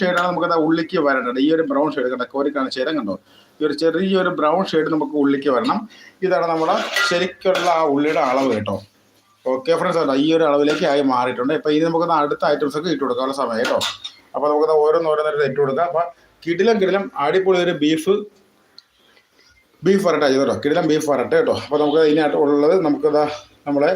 ഷെയ്ഡാണ് നമുക്ക് ഉള്ളിക്ക് വരേണ്ടത് ഈ ഒരു ബ്രൗൺ ഷെയ്ഡ് കണ്ടോ കോരിക്കാണ് ചേരം കണ്ടോ? ഈ ഒരു ചെറിയൊരു ബ്രൗൺ ഷെയ്ഡ് നമുക്ക് ഉള്ളിക്ക് വരണം. ഇതാണ് നമ്മുടെ ശരിക്കുള്ള ആ ഉള്ളിയുടെ അളവ് കേട്ടോ. ഓക്കെ ഫ്രണ്ട്സ് കേട്ടോ ഈ ഒരു അളവിലേക്ക് ആയി മാറിയിട്ടുണ്ട്. ഇപ്പം ഇനി നമുക്ക് അടുത്ത ഐറ്റംസ് ഒക്കെ ഇട്ട് കൊടുക്കാനുള്ള സമയം കേട്ടോ. അപ്പോൾ നമുക്ക് ഓരോന്നോരോന്നേരം ഇട്ട് കൊടുക്കാം. അപ്പം കിടിലം കിടിലം അടിപൊളി ഒരു ബീഫ് ബീഫ് വരട്ടെ കേട്ടോ. കിടിലം ബീഫ് വരട്ടെ കേട്ടോ. അപ്പോൾ നമുക്ക് ഇതിനായിട്ട് ഉള്ളത് നമുക്കതാ നമ്മളെ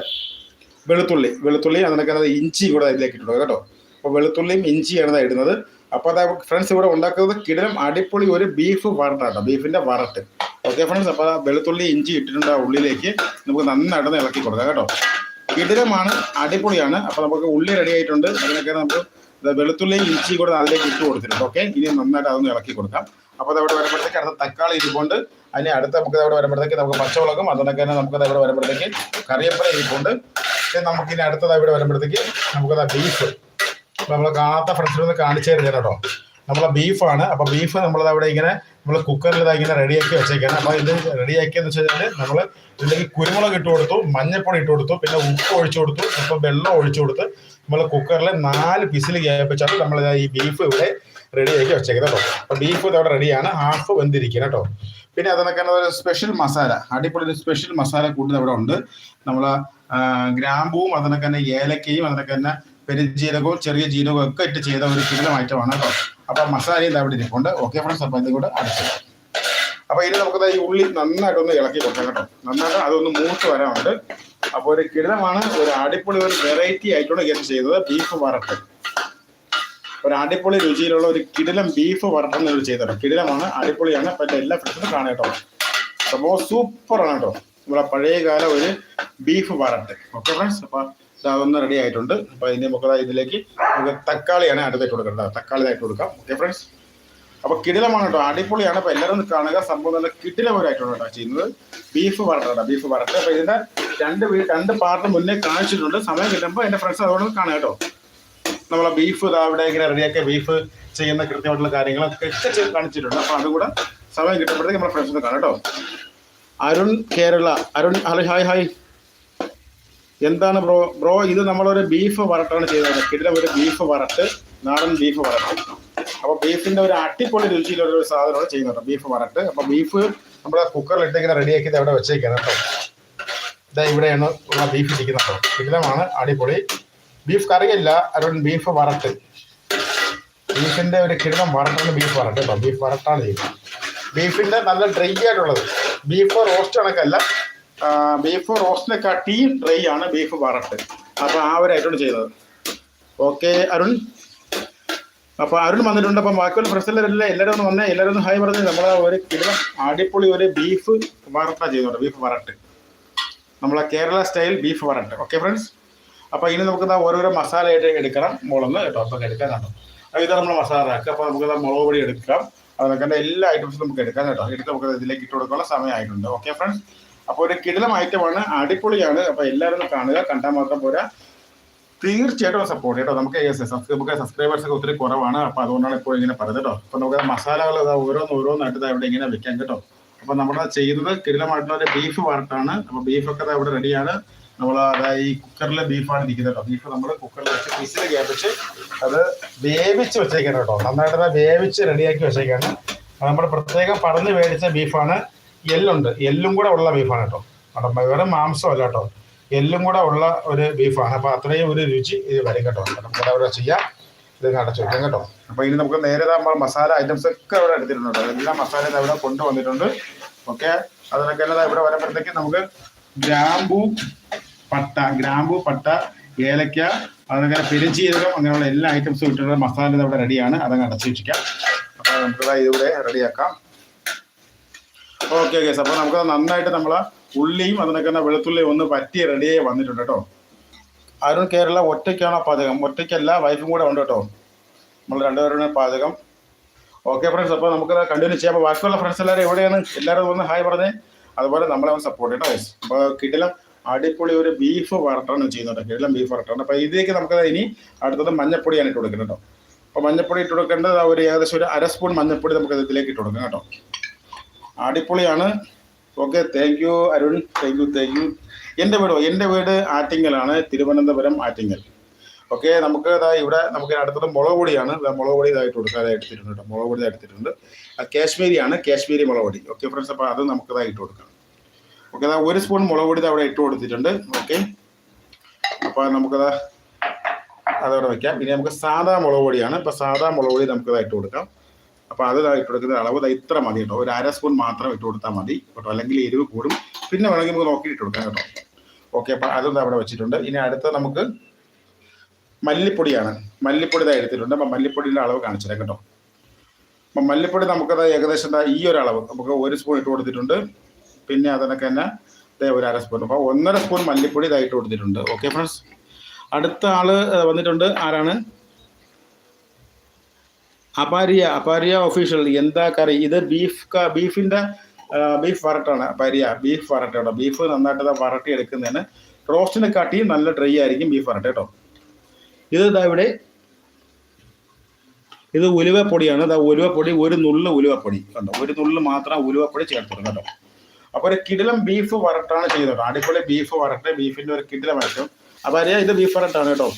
വെളുത്തുള്ളി. വെളുത്തുള്ളി അതിനൊക്കെ ഇഞ്ചി കൂടെ ഇതിലേക്ക് ഇട്ടു കേട്ടോ. അപ്പോൾ വെളുത്തുള്ളിയും ഇഞ്ചിയാണ് ഇടുന്നത്. അപ്പോൾ അതാ ഫ്രണ്ട്സ് ഇവിടെ ഉണ്ടാക്കുന്നത് കിടിലം അടിപൊളി ഒരു ബീഫ് വറട്ടാണ് ബീഫിന്റെ വറട്ട് ഓക്കെ ഫ്രണ്ട്സ് അപ്പോൾ ആ വെളുത്തുള്ളി ഇഞ്ചി ഇട്ടിട്ടുണ്ട് ആ ഉള്ളിലേക്ക്. നമുക്ക് നന്നായിട്ടൊന്ന് ഇളക്കി കൊടുക്കാം കേട്ടോ. കിടലമാണ് അടിപൊളിയാണ്. അപ്പോൾ നമുക്ക് ഉള്ളി റെഡി ആയിട്ടുണ്ട്. അതിനൊക്കെ നമുക്ക് വെളുത്തുള്ളി ഇഞ്ചി കൂടെ അതിലേക്ക് ഇട്ട് കൊടുത്തിട്ടുണ്ട്. ഓക്കെ ഇനി നന്നായിട്ട് അതൊന്ന് ഇളക്കി കൊടുക്കാം. അപ്പോൾ അവിടെ വരുമ്പോഴത്തേക്ക് അടുത്ത തക്കാളി ഇരിപ്പുണ്ട്. അതിന് അടുത്ത നമുക്ക് അവിടെ വരുമ്പോഴത്തേക്ക് നമുക്ക് പച്ചമുളകും അതിനൊക്കെ തന്നെ നമുക്ക് അവിടെ വരുമ്പോഴത്തേക്ക് കറിവേപ്പില ഇരിപ്പുണ്ട്. നമുക്ക് ഇനി അടുത്തത് ഇവിടെ വരുമ്പോഴത്തേക്ക് നമുക്കത് ബീഫ് അപ്പോൾ നമ്മൾ കാണാത്ത ഫ്രണ്ട്സിനൊന്ന് കാണിച്ചു തരുന്നില്ല കേട്ടോ. നമ്മളെ ബീഫാണ് അപ്പോൾ ബീഫ് നമ്മളത് അവിടെ ഇങ്ങനെ നമ്മൾ കുക്കറിൽ ഇതാ ഇങ്ങനെ റെഡിയാക്കി വെച്ചേക്കാണ്. അപ്പോൾ ഇത് റെഡിയാക്കിയെന്ന് വെച്ച് കഴിഞ്ഞാൽ നമ്മൾ ഇതിലേക്ക് കുരുമുളക് ഇട്ട് കൊടുത്തു മഞ്ഞപ്പൊടി ഇട്ട് കൊടുത്തു പിന്നെ ഉപ്പ് ഒഴിച്ചു കൊടുത്തു ഇപ്പം വെള്ളം ഒഴിച്ചു കൊടുത്ത് നമ്മൾ കുക്കറിൽ നാല് പിസിൽ കേൾപ്പിച്ചാണ് നമ്മൾ ഈ ബീഫ് ഇവിടെ റെഡിയാക്കി വെച്ചേക്കുന്നത് കേട്ടോ. അപ്പോൾ ബീഫ് ഇതവിടെ റെഡിയാണ് ഹാഫ് വെന്തിരിക്കുക കേട്ടോ. പിന്നെ അതിനൊക്കെ ഒരു സ്പെഷ്യൽ മസാല അടിപൊളി ഒരു സ്പെഷ്യൽ മസാല കൂടുതൽ അവിടെ ഉണ്ട്. നമ്മൾ ഗ്രാമ്പൂവും അതിനൊക്കെ തന്നെ ഏലക്കയും അതിനൊക്കെ തന്നെ പെരുജീരകവും ചെറിയ ജീരകവും ഒക്കെ ഇട്ട് ചെയ്ത ഒരു ഐറ്റമാണ് കേട്ടോ. അപ്പൊ മസാല ഇത് അവിടെ ഇരിപ്പുണ്ട്. ഓക്കെ ഫ്രണ്ട്സ് അപ്പൊ ഇതും കൂടെ അടച്ചു. അപ്പൊ ഇനി നമുക്ക് ഈ ഉള്ളി നന്നായിട്ടൊന്ന് ഇളക്കി കൊടുക്കാം കേട്ടോ. നന്നായിട്ട് അതൊന്ന് മൂത്ത് വരാനുണ്ട്. അപ്പൊ ഒരു കിടമാണ് ഒരു അടിപൊളി ഒരു വെറൈറ്റി ആയിട്ടാണ് ഗസ്റ്റ് ചെയ്തത് ബീഫ് വരട്ട് ഒരു അടിപൊളി രുചിയിലുള്ള ഒരു കിടിലം ബീഫ് വരട്ടെന്ന് ഇവർ ചെയ്തത് കിടിലമാണ് അടിപൊളിയാണ്. അപ്പൊ എന്റെ എല്ലാ ഫ്രണ്ട്സും കാണാം കേട്ടോ. സംഭവം സൂപ്പറാണ് കേട്ടോ. നമ്മളെ പഴയകാല ഒരു ബീഫ് വരട്ട് ഓക്കെ ഫ്രണ്ട്സ് അപ്പൊ ഇത് അതൊന്ന് റെഡി ആയിട്ടുണ്ട്. അപ്പൊ ഇനി മുകളിൽ ഇതിലേക്ക് നമുക്ക് തക്കാളിയാണ് അടുത്തായിട്ട് കൊടുക്കേണ്ടത് തക്കാളി ആയിട്ട് കൊടുക്കാം. ഓക്കെ ഫ്രണ്ട്സ് അപ്പൊ കിടിലമാണ് കേട്ടോ. അടിപൊളിയാണ്. അപ്പൊ എല്ലാവരും കാണുക. സംഭവം നല്ല കിടിലപരമായിട്ടാണ് കേട്ടോ ചെയ്യുന്നത്. ബീഫ് വരട്ടോ ബീഫ് വരട്ട് അപ്പൊ ഇതിന്റെ രണ്ട് രണ്ട് പാർട്ട് മുന്നേ കാണിച്ചിട്ടുണ്ട്. സമയം കിട്ടുമ്പോൾ എന്റെ ഫ്രണ്ട്സ് അതുകൊണ്ട് കാണാം കേട്ടോ. നമ്മളെ ബീഫ് അവിടെ ഇങ്ങനെ റെഡിയാക്കിയ ബീഫ് ചെയ്യുന്ന കൃത്യമായിട്ടുള്ള കാര്യങ്ങളൊക്കെ കാണിച്ചിട്ടുണ്ട്. അപ്പൊ അതുകൂടെ സമയം കിട്ടുമ്പോഴത്തേക്ക് നമ്മുടെ ഫ്രണ്ട്സ് ഒന്ന് കാണാം കേട്ടോ. Arun Kerala. Arun hello hi hi എന്താണ് ബ്രോ? ബ്രോ ഇത് നമ്മളൊരു ബീഫ് വറട്ടാണ് ചെയ്തത്. കിടിലം ഒരു ബീഫ് വറട്ട് നാടൻ ബീഫ് വറട്ട് അപ്പോൾ ബീഫിന്റെ ഒരു അട്ടിപ്പൊളി രുചിയിലുള്ള ഒരു സാധനമാണ് ചെയ്യുന്നത് ബീഫ് വറട്ട്. അപ്പോൾ ബീഫ് നമ്മുടെ കുക്കറിൽ ഇട്ടിങ്ങനെ റെഡി റെഡിയാക്കി ഇത് അവിടെ വെച്ചേക്കാണ് കേട്ടോ. ഇതാ ഇവിടെയാണ് ഉള്ള ബീഫ് ഇരിക്കുന്നത് കിടിലമാണ് അടിപൊളി. ബീഫ് കറിയല്ല അരുൺ ബീഫ് വറട്ട്. ബീഫിന്റെ ഒരു കിടിലം വറട്ടാണ് ബീഫ് വറട്ട് കേട്ടോ. ബീഫ് വറട്ടാണ് ചെയ്യുന്നത്. ബീഫിന്റെ നല്ല ഡ്രൈ ആയിട്ടുള്ളത്. ബീഫ് റോസ്റ്റ് കണക്കല്ല ബീഫ് റോസ്റ്റിനെ ടീ ഡ്രൈ ആണ് ബീഫ് വറട്ട് അപ്പോൾ ആ ഒരു ഐറ്റമാണ് ചെയ്തത്. ഓക്കെ അരുൺ. അപ്പോൾ അരുൺ വന്നിട്ടുണ്ട്. അപ്പൊ ബാക്കിയുള്ള ഫ്രണ്ട്സിലെല്ലാം എല്ലാവരും ഒന്ന് വന്നേ. എല്ലാവരും ഒന്ന് ഹായ് പറഞ്ഞ്. നമ്മൾ ഒരു കിലോ അടിപൊളി ഒരു ബീഫ് വറട്ട ചെയ്യുന്നുണ്ട് ബീഫ് വറട്ട്. നമ്മളെ കേരള സ്റ്റൈൽ ബീഫ് വറട്ട്. ഓക്കെ ഫ്രണ്ട്സ് അപ്പോൾ ഇനി നമുക്ക് ദാ ഓരോരോ മസാല ആയിട്ട് എടുക്കണം. മുളന്ന് കേട്ടോ. അപ്പൊ എടുക്കാൻ കേട്ടോ അപ്പൊ ഇതാണ് നമ്മൾ മസാല ആക്കുക. അപ്പൊ നമുക്ക് മുളക് പൊടി എടുക്കാം. അതൊക്കെ എല്ലാ ഐറ്റംസും നമുക്ക് എടുക്കാം കേട്ടോ. എടുത്ത് നമുക്ക് ഇതിലേക്ക് ഇട്ട് കൊടുക്കാനുള്ള സമയമായിട്ടുണ്ട്. ഓക്കെ ഫ്രണ്ട്സ് അപ്പോൾ ഒരു കിടിലം ഐറ്റമാണ് അടിപൊളിയാണ്. അപ്പോൾ എല്ലാവരും കാണുക കണ്ടാൽ മാത്രം പോരാ. തീർച്ചയായിട്ടും സപ്പോർട്ട് കേട്ടോ നമുക്ക് നമുക്ക് സബ്സ്ക്രൈബേഴ്സ് ഒക്കെ ഒത്തിരി കുറവാണ്. അപ്പോൾ അതുകൊണ്ടാണ് ഇപ്പോൾ ഇങ്ങനെ പറയുന്നത് കേട്ടോ അപ്പൊ നമുക്ക് മസാലകൾ ഓരോന്ന് ഓരോന്നായിട്ട് ഇവിടെ ഇങ്ങനെ വെക്കാം കേട്ടോ. അപ്പോൾ നമ്മൾ ചെയ്യുന്നത് കിടിലമായിട്ടുള്ള ഒരു ബീഫ് വരട്ടാണ് അപ്പോൾ ബീഫൊക്കെ ഇവിടെ റെഡിയാണ് നമ്മൾ അതായത് ഈ കുക്കറിലെ ബീഫാണ് ഇരിക്കുന്നത് കേട്ടോ ബീഫ് നമ്മൾ കുക്കറിൽ വെച്ച് പീസിൽ കേൾപ്പിച്ച് അത് വേവിച്ച് വെച്ചേക്കാണ് കേട്ടോ നന്നായിട്ട് വേവിച്ച് റെഡിയാക്കി വെച്ചേക്കാണ്. നമ്മൾ പ്രത്യേകം പറഞ്ഞ് മേടിച്ച ബീഫാണ് എല്ലുണ്ട് എല്ലും കൂടെ ഉള്ള ബീഫാണ് കേട്ടോ അപ്പം വെറും മാംസമല്ല കേട്ടോ എല്ലും കൂടെ ഉള്ള ഒരു ബീഫാണ് അപ്പൊ അത്രയും ഒരു രുചി ഇത് വരും കേട്ടോ. നമുക്ക് അവിടെ ചെയ്യാം. ഇത് അടച്ചു കേട്ടോ. അപ്പൊ ഇനി നമുക്ക് നേരെ നമ്മൾ മസാല ഐറ്റംസ് ഒക്കെ ഇവിടെ കേട്ടോ എല്ലാ മസാല ഇവിടെ കൊണ്ടുവന്നിട്ടുണ്ട്. ഓക്കെ അതിനൊക്കെ എല്ലാം ഇവിടെ വരുമ്പോഴത്തേക്ക് നമുക്ക് ഗ്രാമ്പൂ പട്ട ഗ്രാമ്പൂ പട്ട ഏലക്ക അതിനൊക്കെ പെരുജീരകം അങ്ങനെയുള്ള എല്ലാ ഐറ്റംസും ഇട്ടിട്ടുള്ള മസാല ഇവിടെ റെഡിയാണ് അതങ്ങ് അടച്ചു വെച്ചിരിക്കാം. അപ്പൊ നമുക്ക് ഇതിവിടെ റെഡിയാക്കാം ഓക്കെ ഓക്കെ. അപ്പോൾ നമുക്ക് നന്നായിട്ട് നമ്മൾ ഉള്ളിയും അതിനൊക്കെ വെളുത്തുള്ളിയും ഒന്ന് പറ്റി റെഡിയായി വന്നിട്ടുണ്ട് കേട്ടോ. അരുൺ കേരള ഒറ്റയ്ക്കാണോ പാചകം? ഒറ്റയ്ക്കല്ല വൈഫും കൂടെ ഉണ്ട് കേട്ടോ. നമ്മൾ രണ്ടുപേരുടെ പാചകം. ഓക്കെ ഫ്രണ്ട്സ് അപ്പോൾ നമുക്ക് കണ്ടിന്യൂ ചെയ്യാം. അപ്പോൾ ബാക്കിയുള്ള ഫ്രണ്ട്സ് എല്ലാവരും എവിടെയാണ്? എല്ലാവരും ഒന്ന് ഹായ് പറഞ്ഞേ. അതുപോലെ നമ്മളെ ഒന്ന് സപ്പോർട്ട് ചെയ്യണം guys. അപ്പോൾ കിടിലം അടിപൊളി ഒരു ബീഫ് വരട്ടാണ് ചെയ്യുന്നുണ്ട് കിടിലം ബീഫ് വരട്ടാണ് അപ്പോൾ ഇതിലേക്ക് നമുക്ക് ഇനി അടുത്തത് മഞ്ഞപ്പൊടിയാണ് ഇട്ട് കൊടുക്കുന്നത് കേട്ടോ. അപ്പോൾ മഞ്ഞപ്പൊടി ഇട്ട് കൊടുക്കേണ്ടത് ഒരു ഏകദേശം ഒരു അര സ്പൂൺ മഞ്ഞപ്പൊടി നമുക്ക് ഇതിലേക്ക് ഇട്ട് കൊടുക്കാം കേട്ടോ. അടിപൊളിയാണ്. Okay thank you Arun thank you thank you എന്റെ വീടോ എന്റെ വീട് ആറ്റിങ്ങലാണ് തിരുവനന്തപുരം ആറ്റിങ്ങൽ. ഓക്കെ നമുക്ക് ഇതാ ഇവിടെ നമുക്ക് അടുത്തത് മുളക് പൊടിയാണ്. മുളക് പൊടി ഇതായിട്ട് കൊടുക്കാൻ എടുത്തിട്ടുണ്ട് കേട്ടോ. മുളക് പൊടി എടുത്തിട്ടുണ്ട്. കാശ്മീരിയാണ് കാശ്മീരി മുളക് പൊടി. ഓക്കെ ഫ്രണ്ട്സ് അപ്പോൾ അത് നമുക്ക് ഇതാ ഇട്ട് കൊടുക്കാം. ഓക്കെ അതാ ഒരു സ്പൂൺ മുളക് പൊടി അവിടെ ഇട്ട് കൊടുത്തിട്ടുണ്ട്. ഓക്കെ അപ്പോൾ നമുക്കത് അതവിടെ വെക്കാം. പിന്നെ നമുക്ക് സാധാ മുളക് പൊടിയാണ്. ഇപ്പോൾ സാധാ മുളക് പൊടി നമുക്ക് ഇതായിട്ട് കൊടുക്കാം. അപ്പോൾ അത് ഇട്ട് കൊടുക്കുന്ന അളവ് ഇത്ര മതി കേട്ടോ. ഒരു അര സ്പൂൺ മാത്രം ഇട്ട് കൊടുത്താൽ മതി കേട്ടോ. അല്ലെങ്കിൽ എരിവ് കൂടും. പിന്നെ വേണമെങ്കിൽ നമുക്ക് നോക്കി ഇട്ട് കൊടുക്കാം കേട്ടോ. ഓക്കെ അപ്പോൾ അതൊന്നും അവിടെ വെച്ചിട്ടുണ്ട്. ഇനി അടുത്ത നമുക്ക് മല്ലിപ്പൊടിയാണ്. മല്ലിപ്പൊടി ഇതാ എടുത്തിട്ടുണ്ട്. അപ്പം മല്ലിപ്പൊടിയുടെ അളവ് കാണിച്ചു കേട്ടോ. അപ്പം മല്ലിപ്പൊടി നമുക്കത് ഏകദേശം എന്താ ഈ ഒരു അളവ്. നമുക്ക് ഒരു സ്പൂൺ ഇട്ട് കൊടുത്തിട്ടുണ്ട്. പിന്നെ അതിനൊക്കെ തന്നെ ഒരു അര സ്പൂൺ. അപ്പോൾ ഒന്നര സ്പൂൺ മല്ലിപ്പൊടി ഇതായിട്ട് കൊടുത്തിട്ടുണ്ട്. ഓക്കെ ഫ്രണ്ട്സ് അടുത്ത ആൾ വന്നിട്ടുണ്ട്. ആരാണ്? അപാരിയ അപാരിയ ഒഫീഷ്യൽ എന്താ കറി? ഇത് ബീഫ് ബീഫിന്റെ ബീഫ് വരട്ടാണ്. അപാരിയ ബീഫ് വരട്ട കേട്ടോ ബീഫ് നന്നായിട്ട് വരട്ടി എടുക്കുന്നതിന് റോസ്റ്റിനെ കാട്ടി നല്ല ഡ്രൈ ആയിരിക്കും ബീഫ് വരട്ട കേട്ടോ. ഇത് ഇതാ ഇവിടെ ഇത് ഉലുവപ്പൊടിയാണ്. ഇതാ ഉലുവപ്പൊടി ഒരു നുള്ള് ഉലുവപ്പൊടി കണ്ടോ? ഒരു നുള്ള് മാത്രം ഉലുവപ്പൊടി ചേർത്തിട്ടുണ്ട് കേട്ടോ. അപ്പോൾ ഒരു കിടിലം ബീഫ് വരട്ടാണ് ചെയ്തത്. അടിപൊളി ബീഫ് വരട്ടെ ബീഫിന്റെ ഒരു കിടിലമായിട്ടും അപ്പോൾ അറിയാം ഇത് ബീഫ് വരട്ടാണ് കേട്ടോ.